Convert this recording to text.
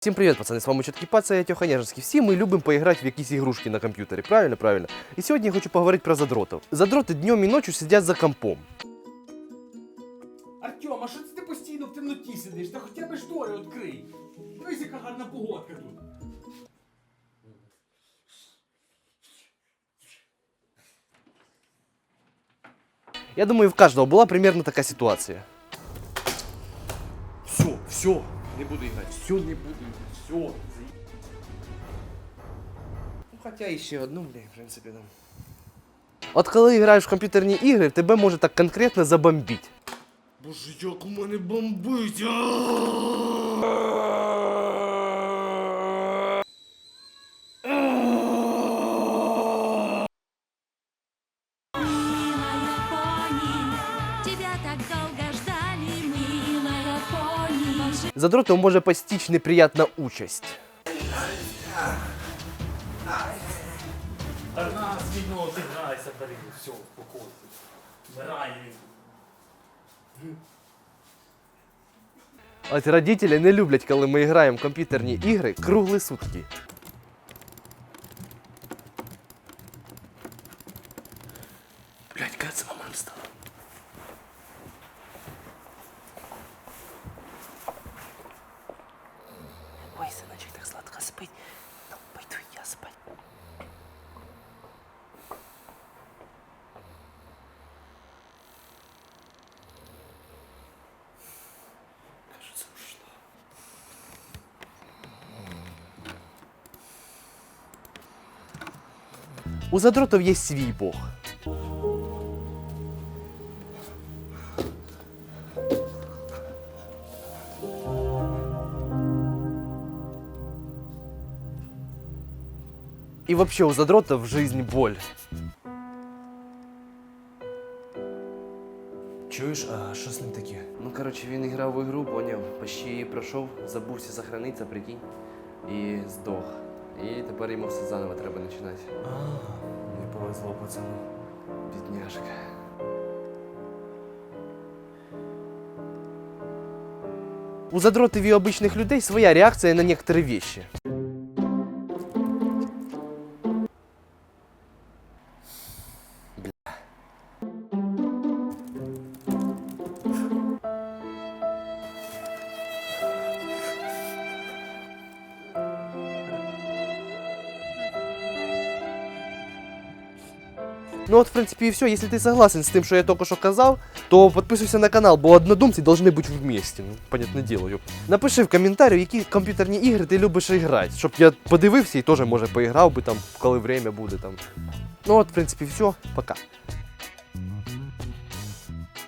Всім привіт, пацани! З вами Чоткий Паца, я Тьоха Нежинський. Всі ми любимо поіграти в якісь ігрушки на комп'ютері. Правильно, правильно. І сьогодні я хочу поговорити про задротів. Задроти днем і ночі сидять за компом. Артем, а що це ти постійно в темноті сидиш? Та хоча б штори відкрий. Дивись, яка гарна погодка тут. Я думаю, в кожного була примерно така ситуація. Все, все, не буду играть. Все, не буду играть. Все. Ну, хотя еще одну, блин, в принципе, там. От коли граєш в комп'ютерні ігри, тебе може так конкретно забомбіть. Боже, як у мене бомбить. Волшеб- Задротом може постичь неприятна участь. Та на зіграйся, бери, все. От родителі не люблять, коли ми граємо в комп'ютерні ігри круглі сутки. Блять, кажется, мама Ой, сыночек, так сладко спить. Ну, пойду я спать. Кажется, ушла. У задротов є свій бог. И вообще у задротов жизнь боль. Чуєш, а що з ним таке? Ну, короче, він грав в ігру, поняв, почти її пройшов, забувся сохранитися, прикинь, і здох. І тепер йому все заново треба починати. А, не повезло пацану. Бідняшка. У задротів і обичних людей своя реакція на некоторые вещи. Ну от, в принципі, і все. Якщо ти согласен з тим, що я тільки що казав, то підписуйся на канал, бо однодумці повинні бути вместе. Ну, понятне діло. Напиши в коментарі, які комп'ютерні ігри ти любиш грати, щоб я подивився і теж, може, поіграв би там, коли время буде там. Ну от, в принципі, все. Пока.